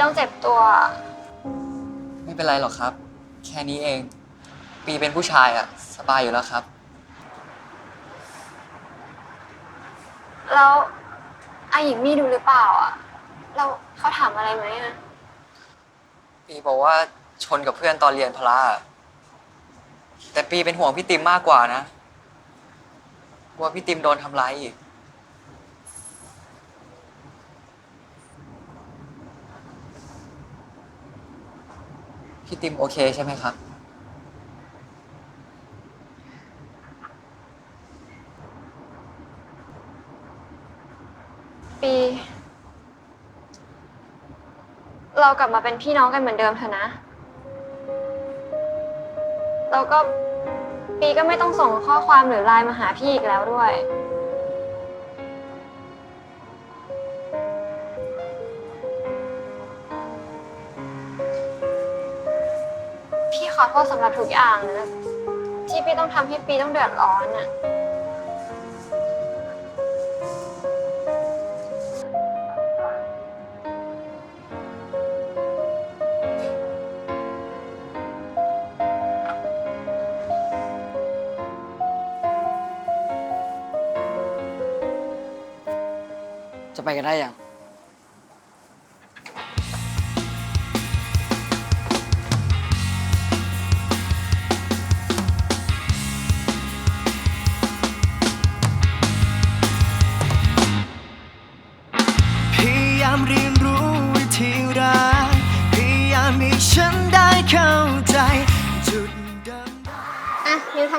ต้องเจ็บตัว ไม่เป็นไรหรอกครับ แค่นี้เอง ปีเป็นผู้ชายอะสบายอยู่แล้วครับ แล้วอาหญิงมีดูหรือเปล่าอะ เราเขาถามอะไรไหมอะ ปีบอกว่าชนกับเพื่อนตอนเรียนพละอะแต่ปีเป็นห่วงพี่ติมมากกว่านะกลัวพี่ติมโดนทำร้ายอีก พี่ติมโอเคใช่ไหมครับ ปี เรากลับมาเป็นพี่น้องกันเหมือนเดิมเถอะนะ แล้วก็ปีก็ไม่ต้องส่งข้อความหรือไลน์มาหาพี่อีกแล้วด้วย ษสำหรับทุกอย่างนะที่พี่ต้องทำให้ปีต้องเดือดร้อนอะจะไปกันได้ยัง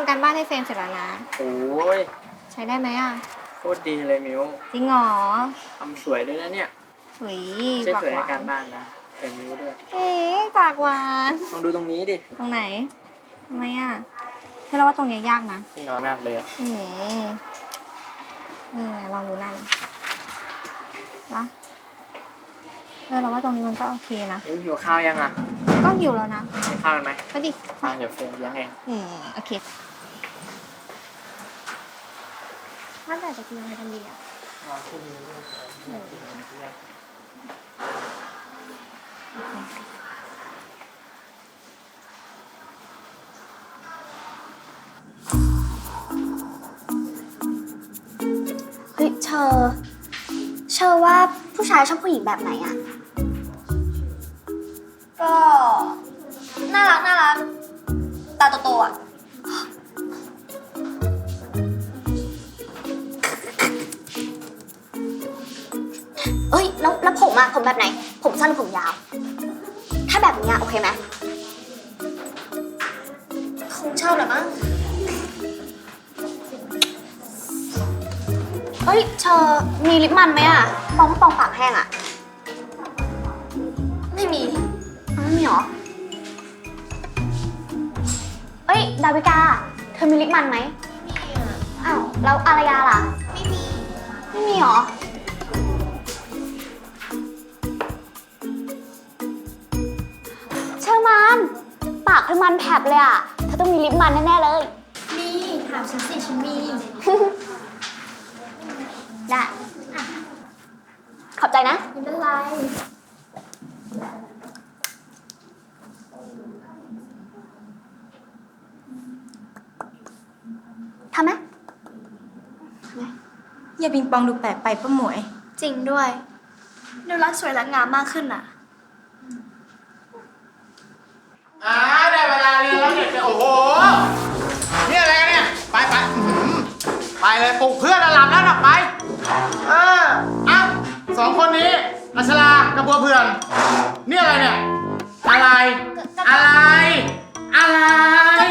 ำการบ้านให้เฟรมเสร็จแล้วนะ โอ้ยใช้ได้ไหมอะ โคตรดีเลยมิวจริงเหรอทำสวยด้วยนะเนี่ยหุยไม่ใช่ปากสวยหในวาการนบ้านนะเป็นมิวด้วยเอ๊ะปากหวานลองดูตรงนี้ดิตรงไหนทำไมอะเธอเราว่าตรงเนี้ยยากนะที่นอนมากเลยอะอืมนี่ไงลองดูนั่นละเออเราว่าตรงนี้มันก็โอเคนะมิวหิวข้าวยังอะก็หิวแล้วนะกินข้าวกันไหมก็ดิมาเดี๋ยวเฟรมเลี้ยงเองอืมโอเค ว่าแต่จะกินอะไรกันดีอะเฮ้ยเชอร์เชอร์ว่าผู้ชายชอบผู้หญิงแบบไหนอะก็ น่ารักน่ารักตาโตๆอะ เอ้ยแล้วแล้วผมอะผมแบบไหน ผมสั้นหรือผมยาว ถ้าแบบเนี้ยโอเคไหมคงชอบแหละมั้งเฮ้ยเชอร์มีลิปมันไหมอะปองปองปากแห้งอะไม่มีอ้าวไม่มีเหรอเอ้ยดาวิกา เธอมีลิปมันไหมอ้าวแล้วอารยาล่ะ ไม่มี ไม่มีเหรอ ปากเธอมันแผลบเลยอะเธอต้องมีลิปมันแน่ๆเลย มีถามฉันสิฉันมีได้ขอบใจนะ ไม่เป็นไร ทำไหมอย่าปิงปองดูแปลกไปป้าหมวย จริงด้วย ดูรักสวยรักงามมากขึ้นอะ ปเลยปลุกเพื่อนอะหลับแล้วหลับไปเอออะสองคนนี้อัชรากับบัวเพื่อนนี่อะไรเนี่ยอะไร อะไร อะไร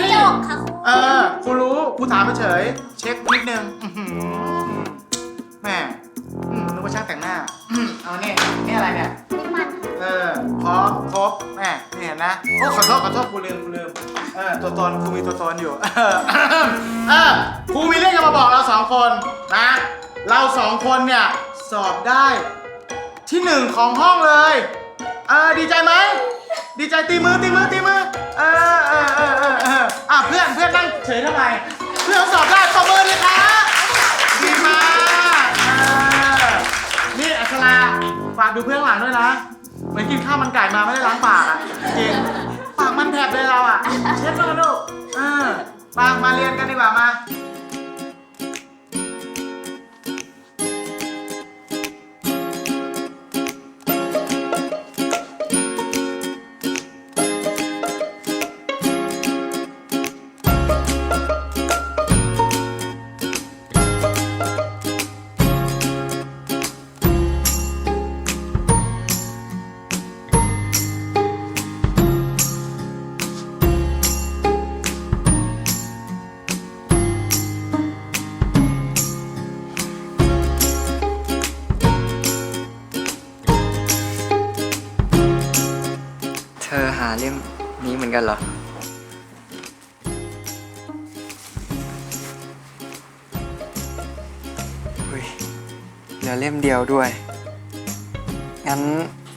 กระจกค่ะครูเออครูรู้ครูถามเฉยๆเช็คนิดนึงอื้อหือแม่อืมนึกว่าช่างแต่งหน้าอืมเอาเนี่ยนี่อะไรเนี่ยลิปมันเออพร้อมครบแม่นี่เห็นนะโอ้ขอโทษขอโทษครูลืมครูลืมเออตัวตนครูมีตัวตนอยู่ เออครูมีเรื่องจะมาบอกเราสองคนนะ เราสองคนเนี่ยสอบได้ที่หนึ่งของห้องเลยเออดีใจไหมดีใจตีมือตีมือตีมือเออเออเออเออเอออะเพื่อนเพื่อนนั่งเฉยทำไม เพื่อนสอบได้ตบมือดีครับดีมากเออนี่อัชราฝากดูด้วยนะเหมือนะ กินข้าวมันไก่มาไม่ได้ล้างปากอะจริงปากมันแผลบเลยเราอะเช็ดมาลูกเออปากมาเรียนกันดีกว่ามาาเล่มนี้เหมือนกันเหรอ เฮ้ย เหลือเล่มเดียวด้วย งั้น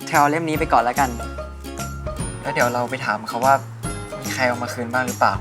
แถวเอาเล่มนี้ไปก่อนแล้วกัน แล้วเดี๋ยวเราไปถามเขาว่า มีใครเอามาคืนบ้างหรือเปล่า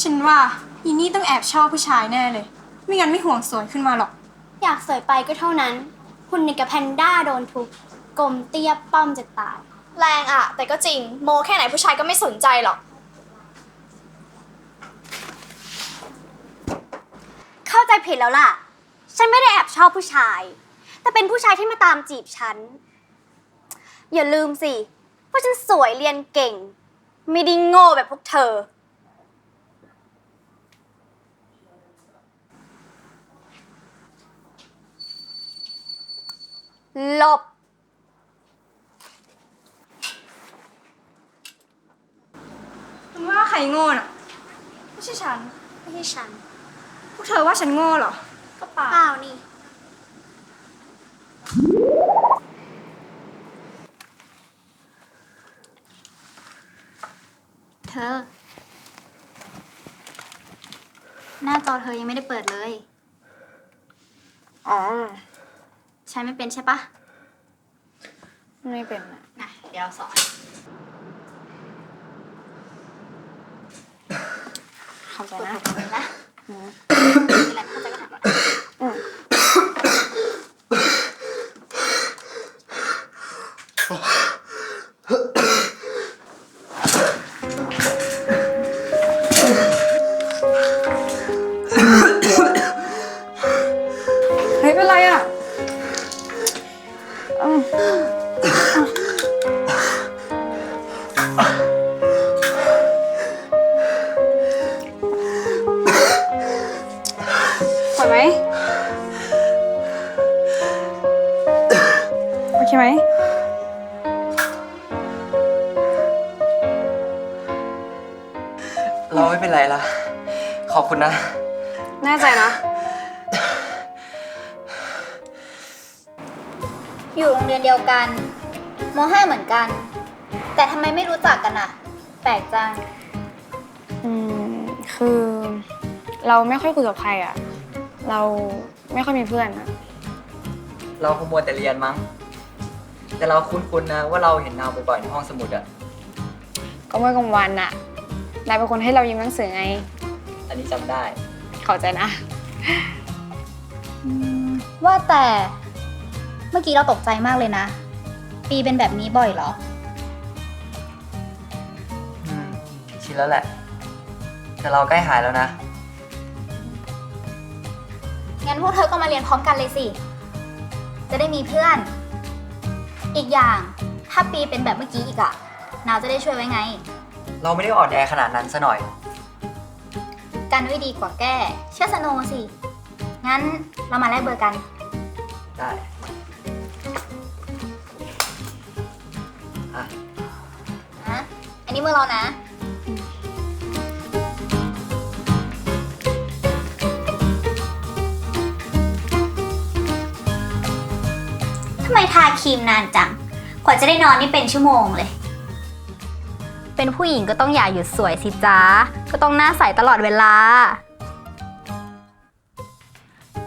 ฉันว่าอีนี่ต้องแอบชอบผู้ชายแน่เลย ไม่งั้นไม่ห่วงสวยขึ้นมาหรอก อยากสวยไปก็เท่านั้น คุณในกับแพนด้าโดนทุบกลมเตี้ยป้อมจะตาย แรงอะแต่ก็จริง โมแค่ไหนผู้ชายก็ไม่สนใจหรอก เข้าใจผิดแล้วล่ะ ฉันไม่ได้แอบชอบผู้ชาย แต่เป็นผู้ชายที่มาตามจีบฉัน อย่าลืมสิว่าฉันสวยเรียนเก่ง ไม่ได้โง่แบบพวกเธอ หลบ คุณว่าใครโง่น่ะ ไม่ใช่ฉัน ไม่ใช่ฉันพวกเธอว่าฉันโง่เหรอ ก็เปล่านี่ เธอ หน้าจอเธอยังไม่ได้เปิดเลย อ๋อ ใช้ไม่เป็นใช่ปะไม่เป็นอะนะเดี๋ยวสอนเข้าใจนะนะนี่แหละเข้าใจก็ถาม วดไหมโอเคไหมเราไม่เป็นไรละขอบคุณนะ แน่ใจนะ อยู่โรงเรียนเดียวกันมห้าเหมือนกัน แต่ทำไมไม่รู้จักกันอะแปลกจัง อืม คือเราไม่ค่อยคุยกับใครอะ เราไม่ค่อยมีเพื่อนอะเราคงมัวแต่เรียนมั้ง แต่เราคุ้นๆนะว่าเราเห็นนาวบ่อยๆในห้องสมุดอะก็เมื่อกลางวันอะนายเป็นคนให้เรายืมหนังสือไง อันนี้จำได้เข้าใจนะว่าแต่เมื่อกี้เราตกใจมากเลยนะ ปีเป็นแบบนี้บ่อยเหรอ อืมชินแล้วแหละ แต่เราใกล้หายแล้วนะ งั้นพวกเธอก็มาเรียนพร้อมกันเลยสิ จะได้มีเพื่อน อีกอย่างถ้าปีเป็นแบบเมื่อกี้อีกอะนาวจะได้ช่วยไว้ไง เราไม่ได้อ่อนแอขนาดนั้นซะหน่อย กันไว้ดีกว่าแก้ เชื่อสโนว์สิ งั้นเรามาแลกเบอร์กัน ได้อะ นะ อันนี้มือเรานะาครีมนานจัง กว่าจะได้นอนนี่เป็นชั่วโมงเลย เป็นผู้หญิงก็ต้องอย่าหยุดสวยสิจ้าก็ต้องหน้าใสตลอดเวลา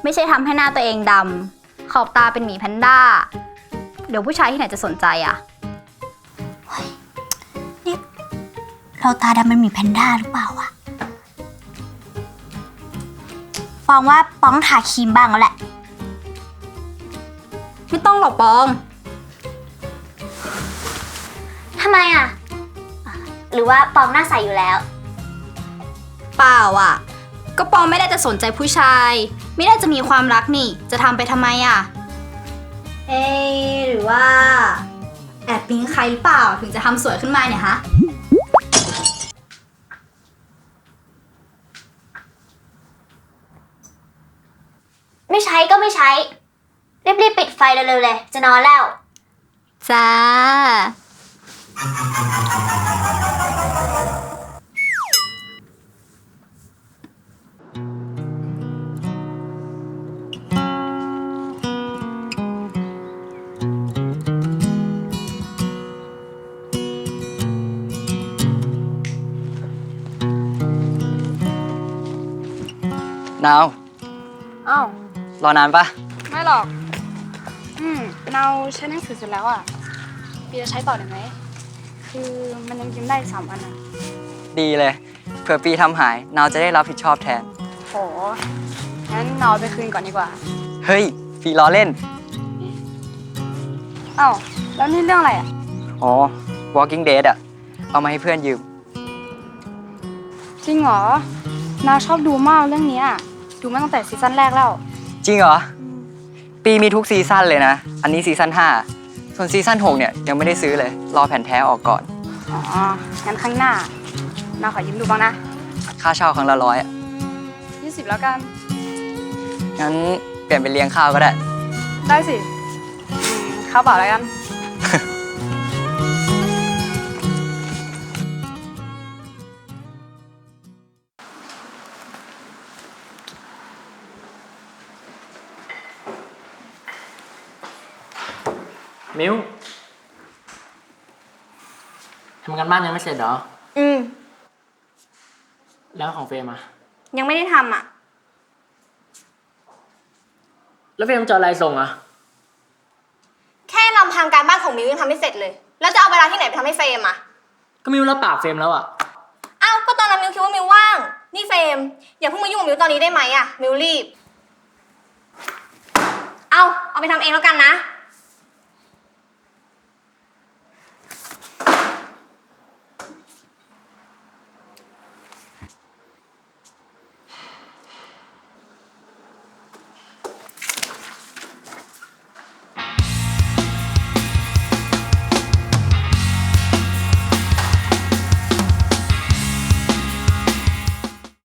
ไม่ใช่ทำให้หน้าตัวเองดำขอบตาเป็นหมีแพนด้า เดี๋ยวผู้ชายที่ไหนจะสนใจอะ เราตาดำเป็นหมีแพนด้าหรือเปล่าวะ ฟองว่าป้องทาครีมบ้างแล้วแหละ ไม่ต้องหรอกปอง ทำไมอะ หรือว่าปองหน้าใสอยู่แล้ว เปล่าอะ ก็ปองไม่ได้จะสนใจผู้ชาย ไม่ได้จะมีความรักนี่ จะทำไปทำไมอะ เอะหรือว่า แอบปิ๊งใครหรือเปล่าถึงจะทำสวยขึ้นมาเนี่ยฮะ ไม่ใช้ก็ไม่ใช้ รีบๆปิดไฟเร็วๆเลย จะนอนแล้ว จ้า นาว อ้าว รอนานปะไม่หรอก อืมเราใช้หนังสือเสร็จแล้วอะปีจะใช้ต่อได้ไหม คือมันยังยืมได้อีกสามอันอะดีเลย เผื่อปีทำหาย นาวจะได้รับผิดชอบแทน โหงั้นเราเอาไปคืนก่อนดีกว่าเฮ้ย ปีล้อเล่น อ้าวแล้วนี่เรื่องอะไรอะ อ๋อ Walking Dead อะเอามาให้เพื่อนยืม จริงเหรอนาวชอบดูมากเรื่องเนี้ยดูมาตั้งแต่ซีซั่นแรกแล้ว จริงเหรอ ปีมีทุกซีซั่นเลยนะ อันนี้ซีซั่น5 ส่วนซีซั่น6เนี่ยยังไม่ได้ซื้อเลย รอแผ่นแท้ออกก่อน อ๋อ งั้นข้างหน้านาวขอยืมดูบ้างนะ ค่าเช่าครั้งละร้อยอะ20แล้วกัน งั้นเปลี่ยนเป็นเลี้ยงข้าวก็ได้ ได้สิอืมเข้าเปล่าแล้วกัน มิวทำกันบ้านยังไม่เสร็จเหรอ อืม แล้วของเฟรมอะยังไม่ได้ทำอะ แล้วเฟรมจะเอาอะไรส่งอะแค่ลำพังการบ้านของมิวยังทำไม่เสร็จเลย แล้วจะเอาเวลาที่ไหนไปทำให้เฟรมอะก็มิวรับปากเฟรมแล้วอะเอ้าก็ตอนนั้นมิวคิดว่ามิวว่าง นี่เฟรมอย่าเพิ่งมายุ่งกับมิวตอนนี้ได้ไหมอะ มิวรีบ เอาเอาไปทำเองแล้วกันนะ